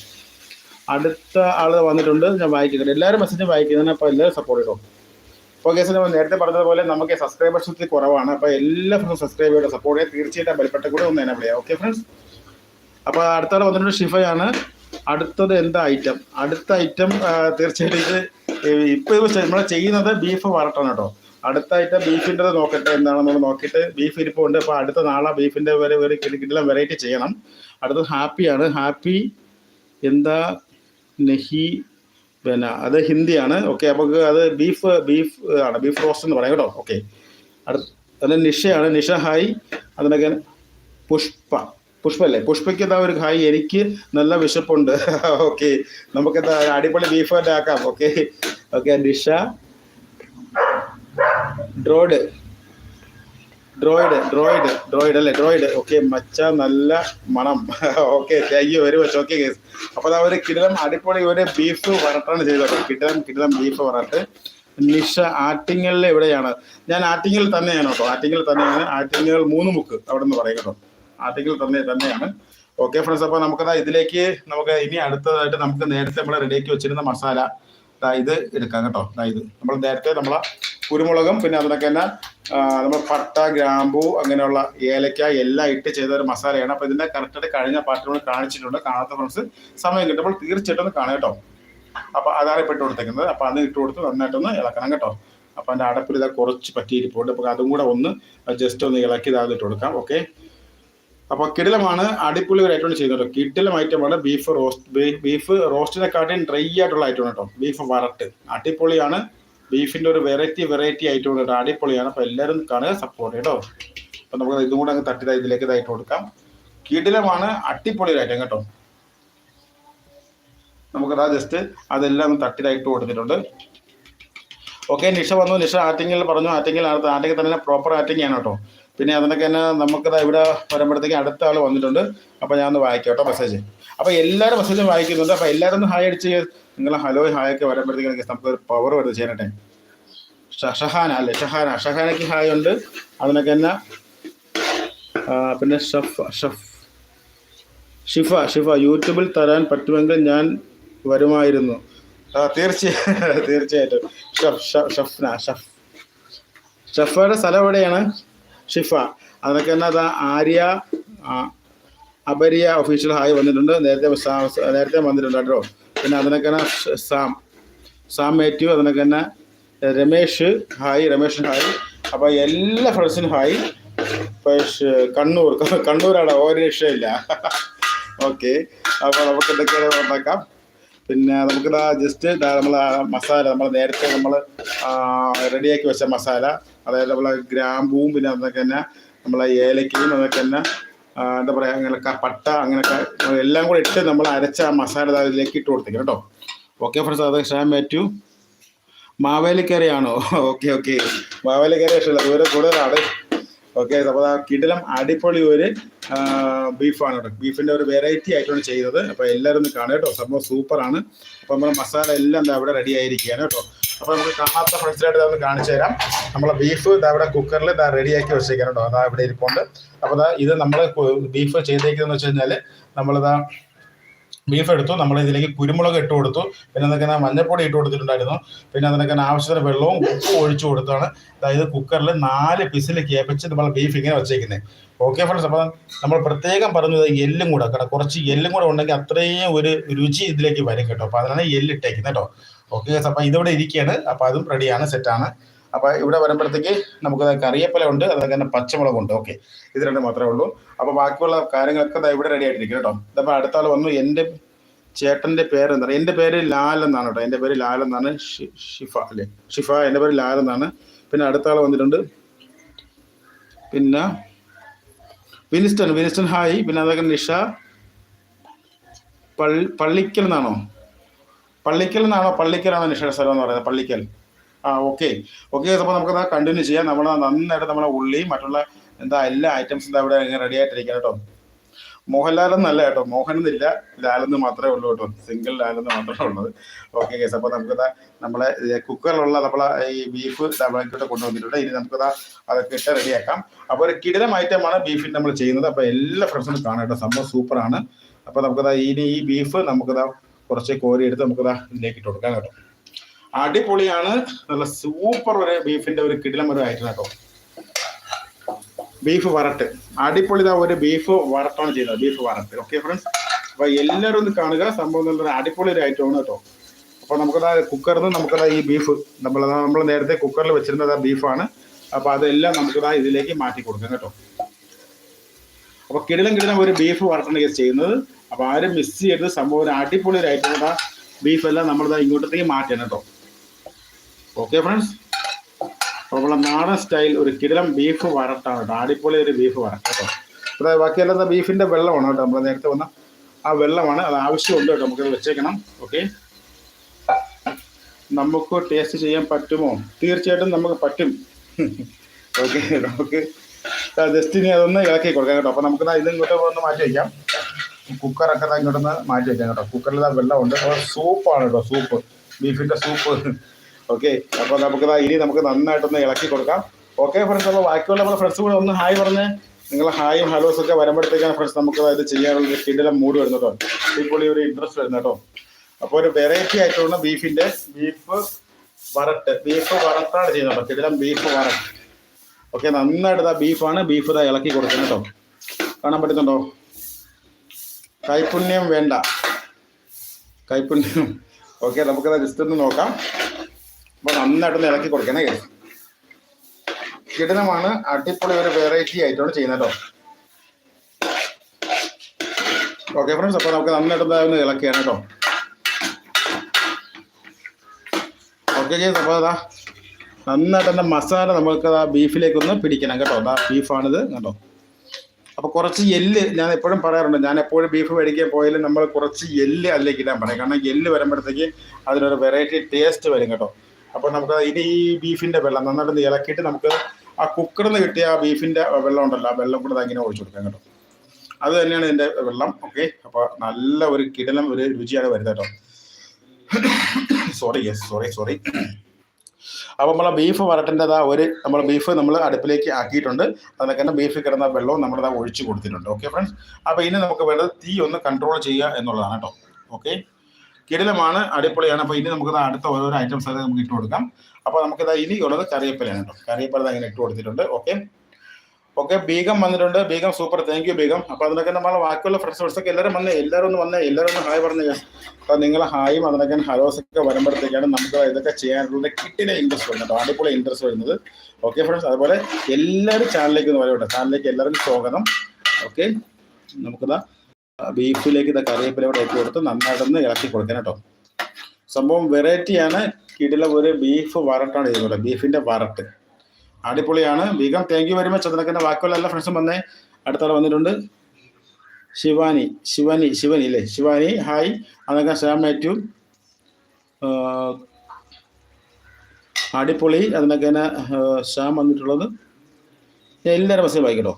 അടുത്ത ആൾ വന്നിട്ടുണ്ട് ഞാൻ വായിക്കുന്നുണ്ട്. എല്ലാവരും മെസ്സേജ് വായിക്കുന്നതിന് അപ്പോൾ എല്ലാവരും സപ്പോർട്ട് ചെയ്തോ? അപ്പോൾ കേസ് നമ്മൾ നേരത്തെ പറഞ്ഞതുപോലെ നമുക്ക് സബ്സ്ക്രൈബേഴ്സ് ഒത്തിരി കുറവാണ്. അപ്പോൾ എല്ലാ ഫ്രണ്ട്സും സബ്സ്ക്രൈബ് ചെയ്യുക സപ്പോർട്ട് ചെയ്യാൻ തീർച്ചയായിട്ടും ബലപ്പെട്ട കൂടെ ഒന്ന് എന്നെ വിളിയാം ഓക്കെ ഫ്രണ്ട്സ് അപ്പോൾ അടുത്ത ആൾ വന്നിട്ടുണ്ട് ഷിഫയാണ്. അടുത്തത് എന്താ ഐറ്റം അടുത്ത ഐറ്റം തീർച്ചയായിട്ടും ഇത് ഇപ്പോൾ നമ്മൾ ചെയ്യുന്നത് ബീഫ് വരട്ടാണ് കേട്ടോ. അടുത്ത ഐറ്റം ബീഫിന്റെ നോക്കട്ടെ എന്താണെന്ന് നോക്കിയിട്ട് ബീഫ് ഇരിപ്പുണ്ട് അപ്പോൾ അടുത്ത നാളെ ബീഫിന്റെ വരെ വേറെ കിട്ടില്ല വെറൈറ്റി ചെയ്യണം. അടുത്തത് ഹാപ്പിയാണ്. ഹാപ്പി എന്താ നെഹി പിന്നെ അത് ഹിന്ദിയാണ്. ഓക്കെ അപ്പോൾ അത് ബീഫ് ബീഫ് ആണ്. ബീഫ് റോസ്റ്റ് എന്ന് പറയാം കേട്ടോ. ഓക്കെ അടുത്ത അത് നിഷയാണ്. നിഷ ഹായ്. അതിനൊക്കെ പുഷ്പ. പുഷ്പല്ലേ? പുഷ്പയ്ക്ക് എന്താ ഒരു ഹായ്? എനിക്ക് നല്ല വിശപ്പുണ്ട്. ഓക്കെ നമുക്ക് എന്താ അടിപൊളി ബീഫ് തന്നെ ആക്കാം. Okay okay Nisha. Droid droid droid droid അല്ലേ? ഡ്രോയിഡ് ഓക്കെ മച്ച നല്ല മണം. Okay thank you very much okay case അപ്പോൾ അതാ ഒരു കിടിലം അടിപൊളി ഒരു ബീഫ് വരട്ടാണ് ചെയ്തത്. കിടിലം കിടിലം ബീഫ് വരട്ട്. നിഷ ആറ്റിങ്ങലിൽ എവിടെയാണ് ഞാൻ ആറ്റിങ്ങൽ തന്നെയാണ് കേട്ടോ. ആറ്റിങ്ങൽ തന്നെയാണ്. ആറ്റിങ്ങൽ മൂന്ന് മുക്ക് അവിടെ നിന്ന് പറയും കേട്ടോ. ആറ്റിങ്ങൽ തന്നെ തന്നെയാണ്. ഓക്കെ ഫ്രണ്ട്സ് അപ്പോൾ നമുക്കതാ ഇതിലേക്ക് നമുക്ക് ഇനി അടുത്തതായിട്ട് നമുക്ക് നേരത്തെ നമ്മൾ റെഡിയാക്കി വെച്ചിരുന്ന മസാല. ഇത് എടുക്കാം കേട്ടോ. ഇത്. നമ്മൾ നേരത്തെ നമ്മളെ കുരുമുളകും പിന്നെ അതിനൊക്കെ തന്നെ നമ്മൾ പട്ട ഗ്രാമ്പു അങ്ങനെയുള്ള ഏലക്ക എല്ലാം ഇട്ട് ചെയ്ത ഒരു മസാലയാണ്. അപ്പോൾ ഇതിന്റെ കറക്റ്റായിട്ട് കഴിഞ്ഞ പാർട്ടി നമ്മൾ കാണിച്ചിട്ടുണ്ട്. കാണാത്ത ഫ്രണ്ട്സ് സമയം കിട്ടുമ്പോൾ തീർച്ചയായിട്ടും ഒന്ന് കാണാം കേട്ടോ. അപ്പോൾ അതാണ് ഇപ്പോൾ ഇട്ട് കൊടുത്തേക്കുന്നത്. അപ്പോൾ അത് ഇട്ട് കൊടുത്ത് നന്നായിട്ടൊന്ന് ഇളക്കണം കേട്ടോ. അപ്പോൾ അതിന്റെ അടപ്പിൽ ഇതാ കുറച്ച് പറ്റിയിരിപ്പുണ്ട്. അപ്പോൾ അതും കൂടെ ഒന്ന് ജസ്റ്റ് ഒന്ന് ഇളക്കി ഇതാ ഇട്ട് കൊടുക്കാം. ഓക്കെ അപ്പോൾ കിടിലമാണ് അടിപൊളി ഒരു ഐറ്റം ചെയ്തത് കേട്ടോ. കിടിലം ഐറ്റമാണ് ബീഫ് റോസ്റ്റ് ബീഫ് റോസ്റ്റിനെക്കാട്ടിയും ഡ്രൈ ആയിട്ടുള്ള ഐറ്റം കേട്ടോ. ബീഫ് വരട്ട് അടിപൊളിയാണ്. ബീഫിന്റെ ഒരു വെറൈറ്റി വെറൈറ്റി ഐറ്റം കേട്ടോ അടിപൊളിയാണ്. അപ്പൊ എല്ലാവരും കാണുക സപ്പോർട്ട് കേട്ടോ അപ്പൊ നമുക്ക് ഇതും കൂടെ അങ്ങ് തട്ടി ഇതിലേക്ക് ഇതായിട്ട് കൊടുക്കാം. കിടിലമാണ് അടിപൊളി ഐറ്റം കേട്ടോ. നമുക്കതാ ജസ്റ്റ് അതെല്ലാം തട്ടിലായിട്ട് കൊടുത്തിട്ടുണ്ട്. ഓക്കെ നിഷ വന്നു. നിഷ ആറ്റിങ്ങിൽ പറഞ്ഞു. ആറ്റിങ്ങിൽ ആറ്റിങ്ങിൽ തന്നെ പ്രോപ്പർ ആറ്റിങ് ആണ് കേട്ടോ. പിന്നെ അതിനൊക്കെ തന്നെ നമുക്കത് ഇവിടെ വരുമ്പോഴത്തേക്ക് അടുത്ത ആൾ വന്നിട്ടുണ്ട്. അപ്പോൾ ഞാൻ ഒന്ന് വായിക്കാം കേട്ടോ മെസ്സേജ് അപ്പോൾ എല്ലാവരും മെസ്സേജും വായിക്കുന്നുണ്ട്. അപ്പോൾ എല്ലാവരും ഒന്ന് ഹായ് അടിച്ച് നിങ്ങൾ ഹലോ ഹായ് ഒക്കെ വരുമ്പോഴത്തേക്ക് നമുക്ക് ഒരു പവർ വരുന്നത് ചെയ്യാനട്ടെ ഷഹാന അല്ലേ? ഷഹാന. ഷഹാനയ്ക്ക് ഹായ് ഉണ്ട്. അതിനൊക്കെ തന്നെ പിന്നെ ഷഫ് ഷഫ്. ഷിഫ ഷിഫ യൂട്യൂബിൽ തരാൻ പറ്റുമെങ്കിൽ ഞാൻ വരുമായിരുന്നു. ആ തീർച്ചയായും തീർച്ചയായിട്ടും. ഷഫ് ഷഫ് ഷഫ്ന ഷഫ്. ഷഫയുടെ സ്ഥലം എവിടെയാണ്? ഷിഫ. അതൊക്കെ തന്നെ അതാ ആര്യ അപരിയ ഒഫീഷ്യൽ ഹായ് വന്നിട്ടുണ്ട്. നേരത്തെ നേരത്തെ വന്നിട്ടുണ്ട് കേട്ടോ. പിന്നെ അതിനൊക്കെ സാം സാം മാത്യു അതിനൊക്കെ തന്നെ രമേഷ് ഹായ് രമേഷ് ഹായ്. അപ്പോൾ എല്ലാ ഫ്രണ്ട്സിനും ഹായ്. പക്ഷേ കണ്ണൂർ കണ്ണൂരാണ് ഒരു രക്ഷയില്ല. ഓക്കെ. അപ്പോൾ നമുക്ക് എന്തൊക്കെയാണ് ഉണ്ടാക്കാം? പിന്നെ നമുക്ക് ജസ്റ്റ് നമ്മൾ മസാല നമ്മൾ നേരത്തെ നമ്മൾ റെഡിയാക്കി വെച്ച മസാല അതായത് നമ്മളെ ഗ്രാമ്പൂവും പിന്നെ അതൊക്കെ തന്നെ നമ്മളെ ഏലക്കയും അതൊക്കെ തന്നെ എന്താ പറയുക അങ്ങനെ പട്ട അങ്ങനെയൊക്കെ എല്ലാം കൂടെ ഇട്ട് നമ്മൾ അരച്ച ആ മസാല അതിലേക്ക് ഇട്ട് കൊടുത്തേക്കും കേട്ടോ. ഓക്കെ ഫ്രണ്ട്സ് അത് ഷാൻ മാറ്റു മാവേലിക്കരയാണോ? ഓക്കെ ഓക്കെ മാവേലിക്കര ഇഷ്ടമല്ല. ദൂരെ കൂടുതലാണ്. ഓക്കെ അപ്പോൾ ആ കിടിലം അടിപൊളി ഒരു ബീഫാണ് കേട്ടോ. ബീഫിന്റെ ഒരു വെറൈറ്റി ആയിട്ടാണ് ചെയ്തത് അപ്പോൾ എല്ലാവരും ഒന്ന് കാണുക കേട്ടോ. സംഭവം സൂപ്പറാണ് അപ്പോൾ നമ്മുടെ മസാല എല്ലാം എന്താ അവിടെ റെഡി ആയിരിക്കുകയാണ് കേട്ടോ. അപ്പോൾ നമുക്ക് കാണാത്ത ഫ്രണ്ട്സിനായിട്ട് അതൊന്ന് കാണിച്ചു തരാം നമ്മളെ ബീഫ് ഇതാ ഇവിടെ കുക്കറിൽ ഇതാ റെഡിയാക്കി വെച്ചേക്കാനുണ്ടോ അതാ ഇവിടെ ഇരിപ്പുണ്ട്. അപ്പോൾ ദാ ഇത് നമ്മൾ ബീഫ് ചെയ്തേക്കുന്നതെന്ന് വെച്ച് കഴിഞ്ഞാൽ നമ്മളിതാ ബീഫ് എടുത്തു. നമ്മൾ ഇതിലേക്ക് കുരുമുളക് ഇട്ട് കൊടുത്തു. പിന്നെ അതൊക്കെ മഞ്ഞപ്പൊടി ഇട്ട് കൊടുത്തിട്ടുണ്ടായിരുന്നു. പിന്നെ അതിനൊക്കെ ആവശ്യത്തിന് വെള്ളവും ഉപ്പും ഒഴിച്ചു കൊടുത്താണ്. അതായത് കുക്കറിൽ നാല് പിസിൽ കേപ്പിച്ച് നമ്മൾ ബീഫ് ഇങ്ങനെ വെച്ചേക്കുന്നത് ഓക്കെ ഫ്രണ്ട്സ് അപ്പം നമ്മൾ പ്രത്യേകം പറഞ്ഞത് എല്ലും കൂടെ കാരണം കുറച്ച് എല്ലും കൂടെ ഉണ്ടെങ്കിൽ അത്രയും ഒരു രുചി ഇതിലേക്ക് വരും കേട്ടോ. അപ്പോൾ അതിനാണ് എല്ലിട്ടേക്കുന്നത് കേട്ടോ. ഓക്കെ അപ്പം ഇതിവിടെ ഇരിക്കുകയാണ്. അപ്പോൾ അതും റെഡിയാണ് സെറ്റാണ് അപ്പോൾ ഇവിടെ വരുമ്പോഴത്തേക്ക് നമുക്ക് കറിയപ്പല ഉണ്ട് അതൊക്കെ തന്നെ പച്ചമുളകുണ്ട്. ഓക്കെ. ഇത് രണ്ട് മാത്രമേ ഉള്ളൂ. അപ്പോൾ ബാക്കിയുള്ള കാര്യങ്ങളൊക്കെ ഇവിടെ റെഡി ആയിട്ടിരിക്കും കേട്ടോ. അപ്പോൾ അടുത്ത ആൾ വന്നു. എന്റെ ചേട്ടന്റെ പേര് എന്താ? പറയുക എന്റെ പേര് ലാൽ എന്നാണ് കേട്ടോ. എന്റെ പേര് ലാൽ എന്നാണ്. ഷിഫ അല്ലേ? ഷിഫ എന്റെ പേര് ലാൽ എന്നാണ്. പിന്നെ അടുത്ത ആൾ വന്നിട്ടുണ്ട്. പിന്നെ വിനിസ്റ്റൺ വിനിസ്റ്റൺ ഹായ്. പിന്നെ അതൊക്കെ നിഷ. പള്ളി പള്ളിക്കൽ എന്നാണോ? പള്ളിക്കൽ എന്നാണോ? പള്ളിക്കലാണോ നിഷയുടെ സ്ഥലം എന്ന് പറയുന്നത്? പള്ളിക്കൽ. ആ ഓക്കെ ഓക്കെ അപ്പോൾ നമുക്ക് കണ്ടിന്യൂ ചെയ്യാം. നമ്മൾ നന്നായിട്ട് നമ്മളെ ഉള്ളി മറ്റുള്ള എന്താ എല്ലാ ഐറ്റംസും എന്താ ഇവിടെ റെഡി ആയിട്ടിരിക്കണം കേട്ടോ. മോഹൻലാൽ എന്നല്ല കേട്ടോ. മോഹൻ എന്നില്ല ലാലെന്ന് മാത്രമേ ഉള്ളൂ കേട്ടോ. സിംഗിൾ ലാലെന്ന് മാത്രമേ ഉള്ളത്. ഓക്കെ കേസ് അപ്പോൾ നമുക്ക് നമ്മളെ കുക്കറിലുള്ള നമ്മളെ ഈ ബീഫ് നമ്മളെക്കിട്ട് കൊണ്ടുവന്നിട്ടുണ്ട്. ഇനി നമുക്ക് അതൊക്കെ ഇട്ട് റെഡിയാക്കാം അപ്പോൾ ഒരു കിടിലം ഐറ്റമാണ് ബീഫിന് നമ്മൾ ചെയ്യുന്നത്. അപ്പോൾ എല്ലാ ഫ്രണ്ട്സിനും കാണാം കേട്ടോ. സംഭവം സൂപ്പറാണ് അപ്പോൾ നമുക്കതാ ഇനി ഈ ബീഫ് നമുക്കതാ കുറച്ച് കോരി എടുത്ത് നമുക്കതാ ഇതിലേക്ക് ഇട്ട് കൊടുക്കാം കേട്ടോ. അടിപൊളിയാണ്. നല്ല സൂപ്പർ ഒരു ബീഫിന്റെ ഒരു കിടിലം ഒരു ആയിരുന്നു കേട്ടോ ബീഫ് വറട്ട് അടിപൊളി ഇതാ ഒരു ബീഫ് വരട്ടാണ് ചെയ്തത്. ബീഫ് വരട്ട്. ഓക്കെ ഫ്രണ്ട്സ് അപ്പൊ എല്ലാവരും ഒന്ന് കാണുക. സംഭവം നല്ല അടിപൊളി ഒരു ഐറ്റമാണ് കേട്ടോ. അപ്പൊ നമുക്കതാ കുക്കറിൽ നമുക്കതാ ഈ ബീഫ് നമ്മൾ നമ്മൾ നേരത്തെ കുക്കറിൽ വെച്ചിരുന്നത് ആ ബീഫാണ് അപ്പൊ അതെല്ലാം നമുക്കതാ ഇതിലേക്ക് മാറ്റി കൊടുക്കാം കേട്ടോ. അപ്പൊ കിടിലം കിടിലം ഒരു ബീഫ് വരട്ടാണ് ചെയ്യുന്നത്. അപ്പൊ ആരും മിസ് ചെയ്യരുത്. സംഭവം ഒരു അടിപൊളി ഒരു ഐറ്റം ബീഫ് എല്ലാം നമ്മളിതാ ഇങ്ങോട്ടത്തേക്ക് മാറ്റണം കേട്ടോ. ഓക്കെ ഫ്രണ്ട്സ് അപ്പോൾ നാടൻ സ്റ്റൈൽ ഒരു കിടലം ബീഫ് വരട്ടാണ് കേട്ടോ. ഒരു ബീഫ് വരട്ട കേട്ടോ. ഇവിടെ ബാക്കിയെല്ലാം ബീഫിന്റെ വെള്ളമാണ് കേട്ടോ. നമ്മൾ നേരത്തെ വന്ന ആ വെള്ളമാണ്. അത് ആവശ്യമുണ്ട് കേട്ടോ. നമുക്കത് വെച്ചേക്കണം. ഓക്കെ നമുക്ക് ടേസ്റ്റ് ചെയ്യാൻ പറ്റുമോ? തീർച്ചയായിട്ടും നമുക്ക് പറ്റും. ഓക്കെ നമുക്ക് ജസ്റ്റ് ഇനി അതൊന്ന് ഇളക്കി കൊടുക്കാം കേട്ടോ. അപ്പോൾ നമുക്ക് ഇത് ഇങ്ങോട്ട് ഒന്ന് മാറ്റി വയ്ക്കാം കുക്കറൊക്കെ ഇങ്ങോട്ടൊന്ന് മാറ്റി വയ്ക്കാം കേട്ടോ. കുക്കറിൽ വെള്ളമുണ്ട്. സൂപ്പാണ് കേട്ടോ. സൂപ്പ് ബീഫിന്റെ സൂപ്പ് ഓക്കെ അപ്പോൾ നമുക്ക് ഇനി നമുക്ക് നന്നായിട്ടൊന്ന് ഇളക്കി കൊടുക്കാം. ഓക്കെ ഫ്രണ്ട്സ് അപ്പോൾ ബാക്കിയുള്ള നമ്മുടെ ഫ്രണ്ട്സ് കൂടെ ഒന്ന് ഹായ് പറഞ്ഞ് നിങ്ങൾ ഹായും ഹലോസും ഒക്കെ വരുമ്പോഴത്തേക്കാണ് ഫ്രണ്ട്സ് നമുക്ക് ഇത് ചെയ്യാനുള്ള കിടിലം മൂഡ് വരുന്നത് ഇപ്പോൾ ഒരു ഇൻട്രസ്റ്റ് വരുന്നത് കേട്ടോ. അപ്പോൾ ഒരു വെറൈറ്റി ആയിട്ടുള്ള ബീഫിന്റെ ബീഫ് വറട്ട് ബീഫ് വരട്ടാണ് ചെയ്യുന്നത് കേട്ടോ. ബീഫ് വരട്ട്. ഓക്കെ നന്നായിട്ട് ഇതാ ബീഫാണ് ബീഫ് ഇതാ ഇളക്കി കൊടുക്കുന്നത് കേട്ടോ. കാണാൻ പറ്റുന്നുണ്ടോ? കൈപുണ്യം വേണ്ട. കൈപുണ്യം. ഓക്കെ നമുക്കത് ജസ്റ്റ് ഒന്ന് നോക്കാം. അപ്പോൾ നന്നായിട്ടൊന്ന് ഇളക്കി കൊടുക്കണം. കേസ് കിടനമാണ് അടിപൊളി ഒരു വെറൈറ്റി ആയിട്ടാണ് ചെയ്യുന്നത് കേട്ടോ ഓക്കെ ഫ്രണ്ട്സ് അപ്പോൾ നമുക്ക് നന്നായിട്ടൊന്ന് ഒന്ന് ഇളക്കിയാണ് കേട്ടോ ഓക്കെ കേസ് അപ്പോൾ അതാ നന്നായിട്ട് തന്നെ മസാല നമുക്ക് ആ ബീഫിലേക്ക് ഒന്ന് പിടിക്കണം കേട്ടോ. അതാ ബീഫാണിത് കേട്ടോ. അപ്പോൾ കുറച്ച് എല്ല് ഞാൻ എപ്പോഴും പറയാറുണ്ട് ഞാൻ എപ്പോഴും ബീഫ് മേടിക്കാൻ പോയാലും നമ്മൾ കുറച്ച് എല്ല് അതിലേക്ക് ഇടാൻ പറയും. കാരണം എല്ല് വരുമ്പോഴത്തേക്ക് അതിനൊരു വെറൈറ്റി ടേസ്റ്റ് വരും കേട്ടോ. അപ്പോൾ നമുക്ക് ഇനി ഈ ബീഫിന്റെ വെള്ളം നന്നായിട്ട് ഇളക്കിയിട്ട് നമുക്ക് ആ കുക്കറിൽ നിന്ന് കിട്ടിയ ആ ബീഫിന്റെ വെള്ളം ഉണ്ടല്ലോ ആ വെള്ളം കൂടെ ഇങ്ങനെ ഒഴിച്ചു കൊടുക്കാം കേട്ടോ. അത് തന്നെയാണ് ഇതിന്റെ വെള്ളം ഓക്കെ? അപ്പോൾ നല്ല ഒരു കിടലം ഒരു രുചിയാണ് വരുന്നത് കേട്ടോ. സോറി യെസ് സോറി സോറി അപ്പോൾ നമ്മളെ ബീഫ് വരട്ടേണ്ടതാ ഒരു നമ്മൾ ബീഫ് നമ്മൾ അടുപ്പിലേക്ക് ആക്കിയിട്ടുണ്ട്. അതിനൊക്കെ തന്നെ ബീഫ് കിടന്ന വെള്ളവും നമ്മളത് ഒഴിച്ചു കൊടുത്തിട്ടുണ്ട് ഓക്കെ ഫ്രണ്ട്സ് അപ്പോൾ ഇനി നമുക്ക് വേണ്ടത് തീ ഒന്ന് കൺട്രോൾ ചെയ്യുക എന്നുള്ളതാണ് കേട്ടോ ഓക്കെ? കിടിലമാണ് അടിപൊളിയാണ്. അപ്പോൾ ഇനി നമുക്ക് അടുത്ത ഓരോ ഐറ്റംസ് ആയിട്ട് നമുക്ക് ഇട്ട് കൊടുക്കാം. അപ്പോൾ നമുക്കിതാ ഇനി ഉള്ളത് കറിയപ്പലാണ് കേട്ടോ. കറിയപ്പല അങ്ങനെ ഇട്ട് കൊടുത്തിട്ടുണ്ട്. ഓക്കെ ഓക്കെ ബീഗം വന്നിട്ടുണ്ട്. Begum super thank you Begum. അപ്പോൾ അതിനൊക്കെ നമ്മളെ ബാക്കിയുള്ള ഫ്രണ്ട്സ് ഫ്രണ്ട്സൊക്കെ എല്ലാവരും വന്നേ. എല്ലാവരും ഒന്ന് വന്നേ. എല്ലാവരും ഒന്ന് ഹായ് പറഞ്ഞു അപ്പോൾ നിങ്ങൾ ഹായും അതിനൊക്കെ ഹലോസ് ഒക്കെ വരുമ്പോഴത്തേക്കാണ് നമുക്ക് ഇതൊക്കെ ചെയ്യാനുള്ള കിട്ടിയ ഇൻട്രസ്റ്റ് വരുന്നത് അടിപൊളി ഇൻട്രസ്റ്റ് വരുന്നത്. ഓക്കെ ഫ്രണ്ട്സ് അതുപോലെ എല്ലാവരും ചാനലിലേക്ക് ഒന്ന് വരവട്ടെ ചാനലിലേക്ക് എല്ലാവർക്കും സ്വാഗതം. ഓക്കെ നമുക്കിതാ ബീഫിലേക്ക് ഇതാ കറിവേപ്പില കൂടെ ഇട്ട് കൊടുത്ത് നന്നായിട്ടൊന്ന് ഇളക്കി കൊടുക്കണം കേട്ടോ. സംഭവം വെറൈറ്റിയാണ് കിടില ഒരു ബീഫ് വറട്ടാണ് ഇതുപോലെ ബീഫിന്റെ വറട്ട്. അടിപൊളിയാണ്. Begum thank you very much അതിനൊക്കെ ബാക്കിയുള്ള എല്ലാ ഫ്രണ്ട്സും വന്നേ. അടുത്താൾ വന്നിട്ടുണ്ട്. ശിവാനി ശിവാനി ശിവനി അല്ലേ ശിവാനി ഹായ് അതൊക്കെ ശ്യാം മാറ്റു അടിപൊളി. അതിനൊക്കെ ശ്യാം വന്നിട്ടുള്ളത്. എല്ലാവരും ബസ്സിൽ വായിക്കട്ടോ.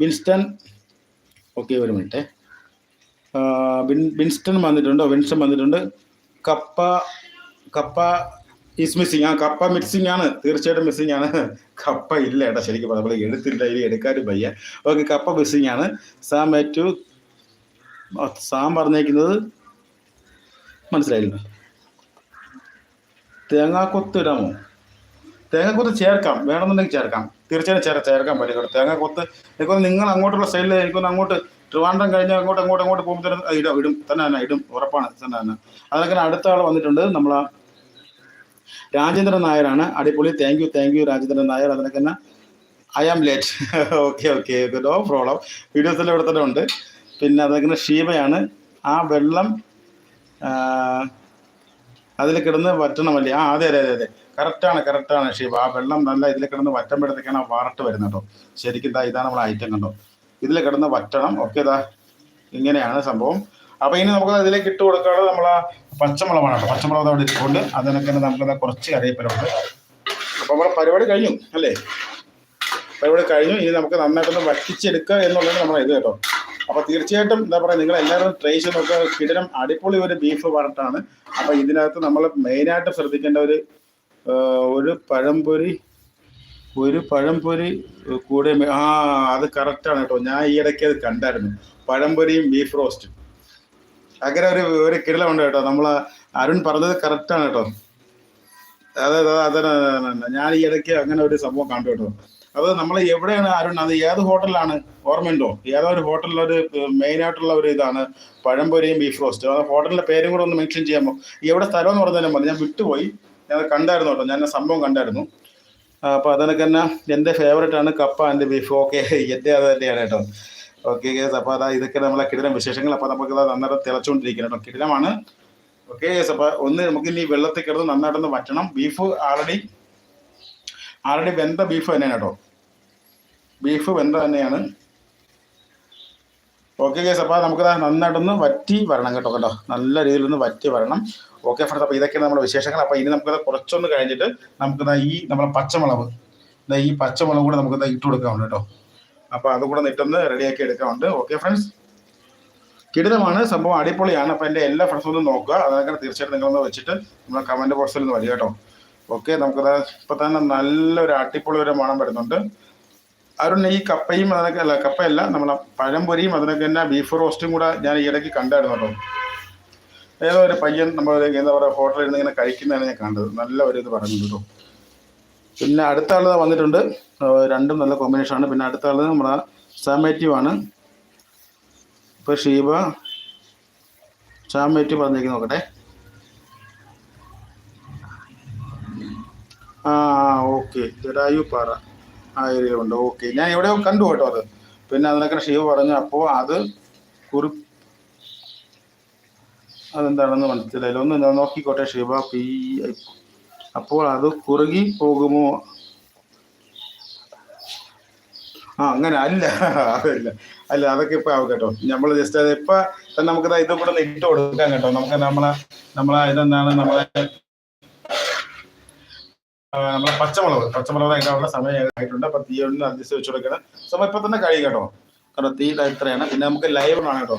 വിൻസ്റ്റൺ ഓക്കെ ഒരു മിനിറ്റ് വിൻസ്റ്റൺ വന്നിട്ടുണ്ട്. വിൻസ്റ്റൺ വന്നിട്ടുണ്ട്. കപ്പ കപ്പ ഈസ് മിസ്സിങ് ആ കപ്പ മിസ്സിങ് ആണ്. തീർച്ചയായിട്ടും മിസ്സിങ് ആണ്. കപ്പ ഇല്ല ഏട്ടാ ശരിക്കും നമ്മൾ എടുത്തില്ല ഇനി എടുക്കാനും വയ്യ. ഓക്കെ കപ്പ മിസ്സിങ് ആണ്. സാം മറ്റു സാം പറഞ്ഞേക്കുന്നത് മനസ്സിലായില്ല? തേങ്ങാക്കൊത്ത് ഇടാമോ? തേങ്ങാക്കൊത്ത് ചേർക്കാം. വേണമെന്നുണ്ടെങ്കിൽ ചേർക്കാം. തീർച്ചയായും ചേർ ചേർക്കാൻ പറ്റും കേട്ടോ കൊത്ത് എനിക്കൊന്ന് നിങ്ങൾ അങ്ങോട്ടുള്ള സൈഡിൽ എനിക്കൊന്ന് അങ്ങോട്ട് ട്രിവാൻഡ്രം കഴിഞ്ഞ് അങ്ങോട്ട് അങ്ങോട്ട് അങ്ങോട്ട് പോകുമ്പോൾ ഇടും ഇടും. തന്നെ തന്നെ ഇടും. ഉറപ്പാണ്. തന്നെ തന്നെ. അതൊക്കെ അടുത്ത ആൾ വന്നിട്ടുണ്ട്. നമ്മളെ രാജേന്ദ്രൻ നായരാണ്. അടിപൊളി. Thank you thank you Rajendran Nair. അതിനൊക്കെ തന്നെ I am late okay okay no problem വീഡിയോസിൽ ഇവിടെ തന്നെ ഉണ്ട്. പിന്നെ അതൊക്കെ ഷീബയാണ്. ആ വെള്ളം അതിൽ കിടന്ന് വറ്റണമല്ലേ ആ അതെ അതെ അതെ അതെ. കറക്റ്റാണ് കറക്റ്റാണ്. ഷീബ് ആ വെള്ളം നല്ല ഇതിൽ കിടന്ന് വറ്റുമ്പോഴത്തേക്കാണ് ആ വാർട്ട് വരുന്നത് കേട്ടോ. ശരിക്കും ഇതാ ഇതാണ് നമ്മൾ ഐറ്റം കണ്ടോ? ഇതിൽ കിടന്ന് വറ്റണം. ഓക്കെ ഇതാ ഇങ്ങനെയാണ് സംഭവം. അപ്പൊ ഇനി നമുക്ക് അതിലേക്ക് ഇട്ട് കൊടുക്കാനുള്ളത് ആ പച്ചമുളകാണ് കേട്ടോ. പച്ചമുളക് അവിടെ ഇട്ടുകൊണ്ട് അതിനൊക്കെ നമുക്ക് കുറച്ച് അറിയപ്പെടുന്നുണ്ട് അപ്പൊ നമ്മുടെ പരിപാടി കഴിഞ്ഞു അല്ലേ? പരിപാടി കഴിഞ്ഞു. ഇനി നമുക്ക് നന്നായിട്ടൊന്ന് വറ്റിച്ചെടുക്കുക എന്നുള്ളത് നമ്മുടെ ഇത് കേട്ടോ. അപ്പൊ തീർച്ചയായിട്ടും എന്താ പറയുക നിങ്ങൾ എല്ലാവരും ട്രൈ ചെയ്ത് നോക്കുക. കിടനം അടിപൊളി ഒരു ബീഫ് വരട്ടാണ് അപ്പൊ ഇതിനകത്ത് നമ്മൾ മെയിനായിട്ട് ശ്രദ്ധിക്കേണ്ട ഒരു ഒരു പഴംപൊരി ഒരു പഴംപൊരി കൂടെ ആ അത് കറക്റ്റാണ് കേട്ടോ. ഞാൻ ഈ ഇടയ്ക്ക് അത് കണ്ടായിരുന്നു. പഴംപൊരിയും ബീഫ് റോസ്റ്റും അങ്ങനെ ഒരു ഒരു കിടലുണ്ട് കേട്ടോ. നമ്മൾ അരുൺ പറഞ്ഞത് കറക്റ്റാണ് കേട്ടോ. അതെ അതെ. ഞാൻ ഈ ഇടയ്ക്ക് അങ്ങനെ ഒരു സംഭവം കണ്ടു കേട്ടോ. അത് നമ്മൾ എവിടെയാണ് അരുൺ? അത് ഏത് ഹോട്ടലിലാണ്? ഓർമ്മയുണ്ടോ? ഏതോ ഒരു ഹോട്ടലിൽ ഒരു മെയിൻ ആയിട്ടുള്ള ഒരു ഇതാണ് പഴംപൊരിയും ബീഫ് റോസ്റ്റ് ആ ഹോട്ടലിന്റെ പേരും കൂടെ ഒന്ന് മെൻഷൻ ചെയ്യാമോ? എവിടെ സ്ഥലം എന്ന് പറഞ്ഞാലും മതി. ഞാൻ വിട്ടുപോയി. ഞാൻ കണ്ടായിരുന്നു കേട്ടോ. ഞാൻ സംഭവം കണ്ടായിരുന്നു. അപ്പോൾ അപ്പൊ അതിനൊക്കെ തന്നെ എന്റെ ഫേവറേറ്റ് ആണ് കപ്പ ആൻഡ് ബീഫ് ഓക്കെ എന്റെ അത് തന്നെയാണ് കേട്ടോ. ഓക്കെ കേസ് അപ്പോൾ അതാ ഇതൊക്കെ നമ്മളെ കിടിലം വിശേഷങ്ങൾ. അപ്പോൾ നമുക്ക് അത് നന്നായിട്ട് തിളച്ചുകൊണ്ടിരിക്കണം കേട്ടോ. കിടിലമാണ്. ഓക്കെ കേസ് അപ്പോൾ ഒന്ന് നമുക്ക് ഇനി വെള്ളത്തിൽ കിടന്ന് നന്നായിട്ടൊന്ന് വറ്റണം. ബീഫ് ആൾറെഡി ആൾറെഡി വെന്ത ബീഫ് തന്നെയാണ് കേട്ടോ. ബീഫ് വെന്ത തന്നെയാണ്. ഓക്കെ കേസ് അപ്പോൾ നമുക്ക് നന്നായിട്ടൊന്ന് വറ്റി വരണം കേട്ടോ കേട്ടോ. നല്ല രീതിയിൽ ഒന്ന് വറ്റി വരണം. ഓക്കെ ഫ്രണ്ട്സ് അപ്പോൾ ഇതൊക്കെ നമ്മുടെ വിശേഷങ്ങൾ. അപ്പോൾ ഇനി നമുക്ക് കുറച്ചൊന്ന് കഴിഞ്ഞിട്ട് നമുക്ക് ഈ നമ്മുടെ പച്ചമുളക്. ഈ പച്ചമുളക് കൂടെ നമുക്ക് ഇട്ട് കൊടുക്കാറുണ്ട് കേട്ടോ. അപ്പോൾ അതുകൂടെ നിട്ടൊന്ന് റെഡിയാക്കി എടുക്കാറുണ്ട് ഓക്കെ ഫ്രണ്ട്സ് കിടിതമാണ് സംഭവം അടിപൊളിയാണ്. അപ്പോൾ എന്റെ എല്ലാ ഫ്രണ്ട്സും ഒന്ന് നോക്കുക. അതൊക്കെ തീർച്ചയായിട്ടും നിങ്ങളൊന്ന് വെച്ചിട്ട് നമ്മളെ കമന്റ് ബോക്സിൽ ഒന്ന് വരിക കേട്ടോ. ഓക്കെ നമുക്കത് ഇപ്പോൾ തന്നെ നല്ലൊരു അടിപൊളി ഒരു മണം വരുന്നുണ്ട്. അരുൺ ഈ കപ്പയും അതിനൊക്കെ അല്ല കപ്പയല്ല നമ്മളെ പഴംപൊരിയും അതിനൊക്കെ തന്നെ ബീഫ് റോസ്റ്റും കൂടെ ഞാൻ ഈ ഇടയ്ക്ക് കണ്ടായിരുന്നു കേട്ടോ. ഏതോ ഒരു പയ്യൻ നമ്മൾ എന്താ പറയുക ഹോട്ടലിൽ ഇരുന്ന് ഇങ്ങനെ കഴിക്കുന്നതാണ് ഞാൻ കണ്ടത്. നല്ല ഒരു ഇത് പറഞ്ഞു കേട്ടോ. പിന്നെ അടുത്ത ആൾ വന്നിട്ടുണ്ട്. രണ്ടും നല്ല കോമ്പിനേഷൻ ആണ്. പിന്നെ അടുത്ത ആൾ നമ്മുടെ സാമേറ്റീവ് ആണ്. ഇപ്പൊ ഷീബ സാമേറ്റീവ് പറഞ്ഞേക്ക് നോക്കട്ടെ. ആ ഓക്കെ. ജഡായു പാറ. ആ ഏരിയ ഉണ്ട് ഓക്കെ. ഞാൻ എവിടെയോ കണ്ടു കേട്ടോ അത്. പിന്നെ അതിനൊക്കെ ഷീബ പറഞ്ഞു. അപ്പോൾ അത് കുറി അതെന്താണെന്ന് മനസ്സിലായില്ല. ഒന്ന് നോക്കിക്കോട്ടെ ഷിബ പി അപ്പോൾ അത് കുറുകി പോകുമോ? ആ അങ്ങനെ അല്ല അതല്ല. അല്ല അതൊക്കെ ഇപ്പൊ ആവും കേട്ടോ. നമ്മൾ ജസ്റ്റ് അത് ഇപ്പൊ നമുക്ക് ഇത് കൂടെ ഇട്ട് കൊടുക്കാം കേട്ടോ. നമുക്ക് നമ്മളെ നമ്മളെ ഇതെന്താണ്? നമ്മളെ നമ്മളെ പച്ചമുളക് പച്ചമുളക് ഇടാനുള്ള സമയം ആയിട്ടുണ്ട് അപ്പൊ തീ ഒന്ന് അഡ്ജസ്റ്റ് വെച്ച് കൊടുക്കണം. സമയം ഇപ്പൊ തന്നെ കഴിയും കേട്ടോ. കാരണം തീ ഇതാ ഇത്രയാണ്. പിന്നെ നമുക്ക് ലൈവ് ആണ് കേട്ടോ.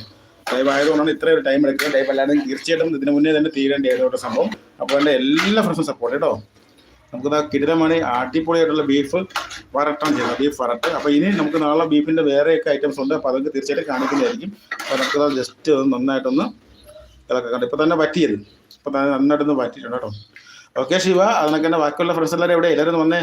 ലൈവ് ആയതുകൊണ്ടാണ് ഇത്രയും ഒരു ടൈം എടുക്കുന്നത്. ലൈവ് അല്ലാതെ തീർച്ചയായിട്ടും ഇതിന് മുന്നേ തന്നെ തീരേണ്ട ഏതോട്ട് സംഭവം. അപ്പോൾ എന്റെ എല്ലാ ഫ്രണ്ട്സും സപ്പോർട്ട് കേട്ടോ നമുക്ക് കിടിലമാണ് അടിപൊളിയായിട്ടുള്ള ബീഫ് വരട്ടാൻ ചെയ്യുന്നത്. ബീഫ് വരട്ട്. അപ്പോൾ ഇനി നമുക്ക് നാളെ ബീഫിന്റെ വേറെയൊക്കെ ഐറ്റംസ് ഉണ്ട്. അപ്പോൾ അതൊക്കെ തീർച്ചയായിട്ടും കാണിക്കുന്നതായിരിക്കും. അപ്പോൾ നമുക്ക് ജസ്റ്റ് ഒന്ന് നന്നായിട്ടൊന്ന് ഇതൊക്കെ കണ്ടു? ഇപ്പോൾ തന്നെ പറ്റിയത് ഇപ്പോൾ തന്നെ നന്നായിട്ടൊന്ന് പറ്റിയിട്ടുണ്ട് കേട്ടോ. ഓക്കെ ശിവ. അതിനൊക്കെ എന്റെ ബാക്കിയുള്ള ഫ്രണ്ട്സ് എല്ലാവരും എവിടെ എല്ലാവരും വന്നേ.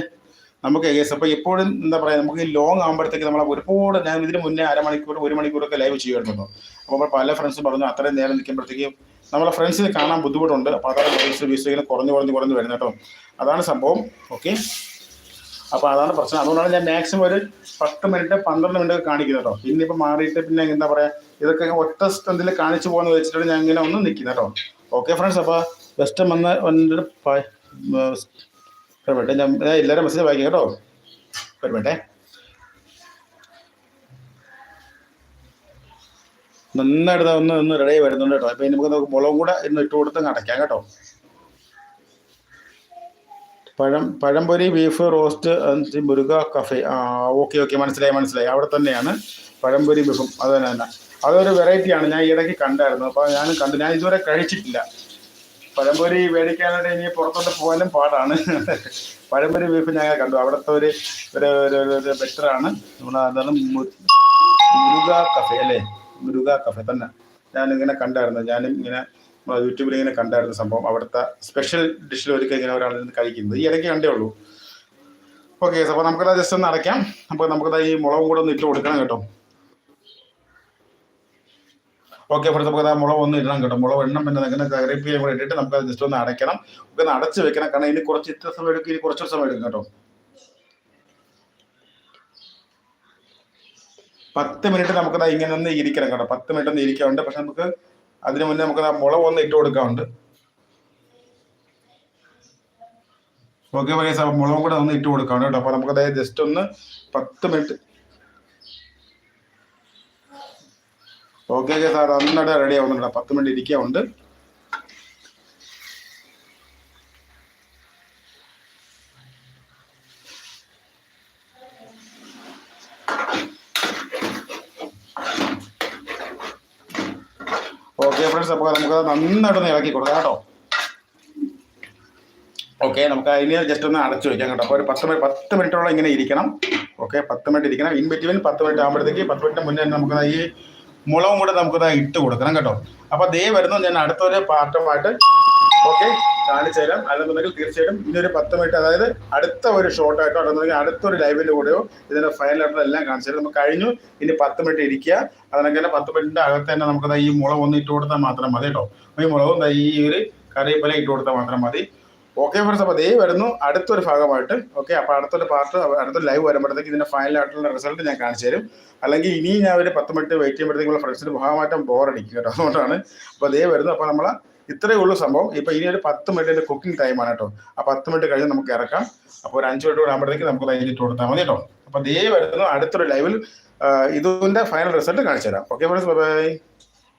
നമുക്ക് അപ്പോൾ എപ്പോഴും എന്താ പറയുക നമുക്ക് ഈ ലോങ് ആകുമ്പോഴത്തേക്ക് നമ്മൾ ഒരുപാട് ഞാൻ ഇതിന് മുന്നേ അരമണിക്കൂർ ഒരു മണിക്കൂറൊക്കെ ലൈവ് ചെയ്യുമായിരുന്നു. അപ്പോൾ പല ഫ്രണ്ട്സും പറഞ്ഞു അത്രയും നേരം നിൽക്കുമ്പോഴത്തേക്കും നമ്മളെ ഫ്രണ്ട്സിന് കാണാൻ ബുദ്ധിമുട്ടുണ്ട്. അപ്പോൾ അതാണ് വ്യൂസ് വ്യൂസ് ഇങ്ങനെ കുറഞ്ഞ് കുറഞ്ഞ് കുറഞ്ഞ് വരുന്നത് കേട്ടോ. അതാണ് സംഭവം. ഓക്കെ അപ്പോൾ അതാണ് പ്രശ്നം. അതുകൊണ്ടാണ് ഞാൻ മാക്സിമം ഒരു പത്ത് മിനിറ്റ് പന്ത്രണ്ട് മിനിറ്റ് കാണിക്കുന്നത് കേട്ടോ. ഇന്നിപ്പോൾ മാറിയിട്ട് പിന്നെ എന്താ പറയുക ഇതൊക്കെ ഒറ്റ സ്ഥലത്തിൽ കാണിച്ചു പോകുന്ന വെച്ചിട്ടാണ് ഞാൻ ഇങ്ങനെ ഒന്ന് നിൽക്കുന്നത് കേട്ടോ. ഓക്കെ ഫ്രണ്ട്സ് അപ്പോൾ വന്ന് വന്ന വന്നിട്ട് പെട്ടെ ഞാൻ എല്ലാവരും മെസ്സേജ് വായിക്കാം കേട്ടോ. പെട്ടെ നന്നായിട്ട് ഒന്ന് ഒന്ന് റെഡി വരുന്നുണ്ട് കേട്ടോ. അപ്പം നമുക്ക് നമുക്ക് മുളകും കൂടെ ഇന്ന് ഇട്ട് കൊടുത്ത് അടയ്ക്കാം കേട്ടോ. പഴം പഴംപൊരി ബീഫ് റോസ്റ്റ് മുരുക കഫേ ആ ഓക്കെ ഓക്കെ മനസ്സിലായി മനസ്സിലായി. അവിടെ തന്നെയാണ് പഴംപൊരി ബീഫും അത് തന്നെ തന്നെ. അതൊരു വെറൈറ്റിയാണ് ഞാൻ ഈ ഇടയ്ക്ക് കണ്ടായിരുന്നു. അപ്പോൾ ഞാൻ കണ്ടു. ഞാൻ ഇതുവരെ കഴിച്ചിട്ടില്ല. പഴംപൊരി മേടിക്കാനായിട്ട് ഇനി പുറത്തോട്ട് പോകാനും പാടാണ്. പഴംപൊരി ബീഫ് ഞങ്ങൾ കണ്ടു. അവിടുത്തെ ഒരു ഒരു ഒരു ബെറ്ററാണ് നമ്മൾ അതാണ് മുരുക കഫേ അല്ലേ? മുരുക കഫേ തന്നെ. ഞാൻ ഇങ്ങനെ കണ്ടായിരുന്നു. ഞാനും ഇങ്ങനെ യൂട്യൂബിൽ ഇങ്ങനെ കണ്ടായിരുന്നു സംഭവം. അവിടുത്തെ സ്പെഷ്യൽ ഡിഷിൽ ഒരിക്കൽ ഇങ്ങനെ ഒരാളിൽ നിന്ന് കഴിക്കുന്നത്. ഈ ഇടയ്ക്ക് കണ്ടേ ഉള്ളൂ. ഓക്കെ അപ്പോൾ നമുക്കത് ജസ്റ്റ് ഒന്ന് അടയ്ക്കാം. അപ്പോൾ നമുക്കത് ഈ മുളകും കൂടെ ഒന്ന് ഇട്ട് കൊടുക്കണം കേട്ടോ. ഓക്കെ ഫ്രണ്ട്സ് നമുക്ക് ആ മുളക് ഒന്ന് ഇടണം കേട്ടോ. മുളക് എണ്ണം പിന്നെ അങ്ങനെ കറിപ്പിയും കൂടെ ഇട്ടിട്ട് നമുക്ക് ജസ്റ്റ് ഒന്ന് അടയ്ക്കണം. നമുക്ക് ഒന്ന് അടച്ച് വെക്കണം. കാരണം ഇനി കുറച്ച് ഇത്ര സമയം എടുക്കും ഇനി കുറച്ച് സമയം എടുക്കും കേട്ടോ. പത്ത് മിനിറ്റ് നമുക്കത് ഇങ്ങനെ ഒന്ന് ഇരിക്കണം കേട്ടോ. പത്ത് മിനിറ്റ് ഒന്ന് ഇരിക്കാറുണ്ട് പക്ഷെ നമുക്ക് അതിന് മുന്നേ നമുക്ക് ആ മുളക് ഒന്ന് ഇട്ട് കൊടുക്കാറുണ്ട് ഓക്കെ പറയാ മുളകും കൂടെ ഒന്ന് ഇട്ട് കൊടുക്കാറുണ്ട് കേട്ടോ. അപ്പൊ നമുക്കത് ജസ്റ്റ് ഒന്ന് പത്ത് മിനിറ്റ് ഓക്കെ ഓക്കെ സാർ നന്നായിട്ട് റെഡി ആവുന്നുണ്ട് പത്ത് മിനിറ്റ് ഇരിക്കാവുണ്ട് ഓക്കെ ഫ്രണ്ട്സ് അപ്പോൾ നമുക്ക് നന്നായിട്ടൊന്ന് ഇളക്കി കൊടുക്കാം കേട്ടോ. ഓക്കെ നമുക്ക് അതിനെ ജസ്റ്റ് ഒന്ന് അടച്ചു വയ്ക്കാം കേട്ടോ. അപ്പോൾ ഒരു പത്ത് മിനിറ്റ് പത്ത് മിനിറ്റോളം ഇങ്ങനെ ഇരിക്കണം. ഓക്കെ പത്ത് മിനിറ്റ് ഇരിക്കണം. ഇൻ ബിറ്റ്വീൻ പത്ത് മിനിറ്റ് ആകുമ്പോഴത്തേക്ക് പത്ത് മിനിറ്റ് മുന്നേ നമുക്ക് ഈ മുളകും കൂടെ നമുക്ക് ഇട്ട് കൊടുക്കണം കേട്ടോ. അപ്പോൾ ദേ വരുന്നു ഞാൻ അടുത്തൊരു പാർട്ടുമായിട്ട്. ഓക്കെ കാണിച്ചു തരാം. അല്ലെന്നുണ്ടെങ്കിൽ തീർച്ചയായിട്ടും ഇനിയൊരു പത്ത് മിനിറ്റ് അതായത് അടുത്ത ഒരു ഷോർട്ടായിട്ടോ അല്ലെന്നുണ്ടെങ്കിൽ അടുത്തൊരു ലൈവിന്റെ കൂടെയോ ഇതിന്റെ ഫൈനലായിട്ടുള്ള എല്ലാം കാണിച്ചു തരാം. നമുക്ക് കഴിഞ്ഞു. ഇനി പത്ത് മിനിറ്റ് ഇരിക്കുക. അതിനൊക്കെ തന്നെ പത്ത് മിനിറ്റിന്റെ അകത്ത് തന്നെ നമുക്ക് ഈ മുളക് ഒന്ന് ഇട്ട് കൊടുത്താൽ മാത്രം മതി കേട്ടോ. ഈ മുളകും ഈ ഒരു കറിവേപ്പില ഇട്ട് കൊടുത്താൽ മാത്രം മതി. ഓക്കെ ഫ്രണ്ട്സ് അപ്പോൾ ദേ വരുന്നു. അടുത്തൊരു ഭാഗമായിട്ട്. ഓക്കെ അപ്പോൾ അടുത്തൊരു പാർട്ട് അടുത്തൊരു ലൈവ് വരുമ്പോഴത്തേക്ക് ഇതിന്റെ ഫൈനലായിട്ടുള്ള റിസൾട്ട് ഞാൻ കാണിച്ചു തരും. അല്ലെങ്കിൽ ഇനി ഞാൻ ഒരു പത്ത് മിനിറ്റ് വെയിറ്റ് ചെയ്യുമ്പോഴത്തേക്കുള്ള ഫ്രണ്ട്സിന് ഭാഗമാറ്റം ബോറടിക്കും കേട്ടോ. അതുകൊണ്ടാണ് അപ്പോൾ ദേ വരുന്നു. അപ്പോൾ നമ്മൾ ഇത്രയേ ഉള്ളൂ സംഭവം. ഇപ്പോൾ ഇനി ഒരു പത്ത് മിനിറ്റിന്റെ കുക്കിംഗ് ടൈമാണ് കേട്ടോ. ആ പത്ത് മിനിറ്റ് കഴിഞ്ഞ് നമുക്ക് ഇറക്കാം. അപ്പോൾ ഒരു അഞ്ച് മിനിറ്റ് കൂടെ ആകുമ്പോഴത്തേക്ക് നമുക്ക് കഴിഞ്ഞിട്ട് കൊടുത്താൽ മതി കേട്ടോ. അപ്പോൾ ദേ വരുന്നു അടുത്തൊരു ലൈവിൽ ഇതിന്റെ ഫൈനൽ റിസൾട്ട് കാണിച്ചു തരാം. Okay friends bye